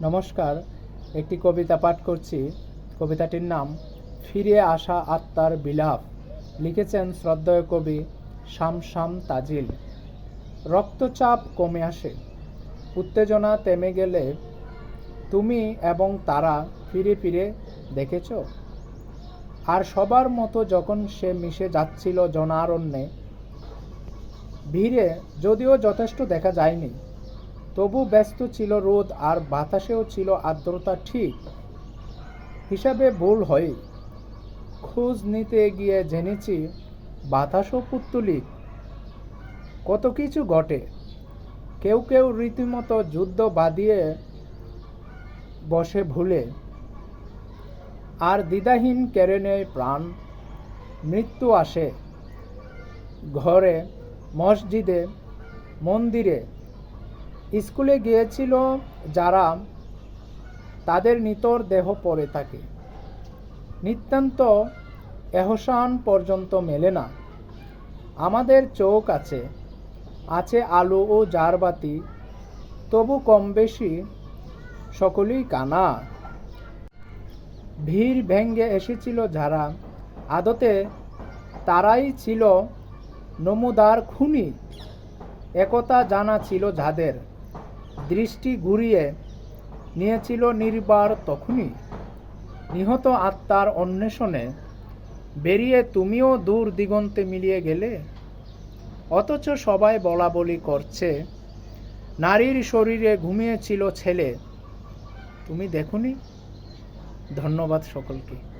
নমস্কার, একটি কবিতা পাঠ করছি। কবিতাটির নাম, ফিরে আসা আত্মার বিলাপ। লিখেছেন শ্রদ্ধেয় কবি শাম শাম তাজিল। রক্তচাপ কমে আসে। উত্তেজনা থেমে গেলে তুমি এবং তারা ফিরে ফিরে দেখেছ? আর সবার মতো যখন সে মিশে যাচ্ছিল জনারণ্যে, ভিড়ে যদিও যথেষ্ট দেখা যায়নি। তবু ব্যস্ত ছিল রোদ আর বাতাসেও ছিল আর্দ্রতা ঠিক। হিসাবে ভুল হয়। খোঁজ নিতে গিয়ে জেনেছি, বাতাসও পুত্তলিক কত কিছু ঘটে। কেউ কেউ রীতিমতো যুদ্ধ বাঁধিয়ে বসে ভুলে। আর দ্বিধাহীন কেড়ে নেয় প্রাণ, মৃত্যু আসে। ঘরে, মসজিদে, মন্দিরে স্কুলে গিয়েছিল যারা তাদের নিতর দেহ পড়ে থাকে। নিতান্ত এহসান পর্যন্ত মেলে না। আমাদের চোখ আছে আছে আলো ও জারবাতি, তবু কম বেশি সকলেই কানা। ভিড় ভেঙ্গে এসেছিল যারা, আদতে তারাই ছিল নমুদার খুনি। একতা জানা ছিল যাদের। দৃষ্টি ঘুরিয়ে নিয়েছিল নির্বার তখনই। নিহত আত্মার অন্বেষণে বেরিয়ে তুমিও দূর দিগন্তে মিলিয়ে গেলে। অথচ সবাই বলা বলি করছে, নারীর শরীরে ঘুমিয়েছিল ছেলে। তুমি দেখুনি? ধন্যবাদ সকলকে।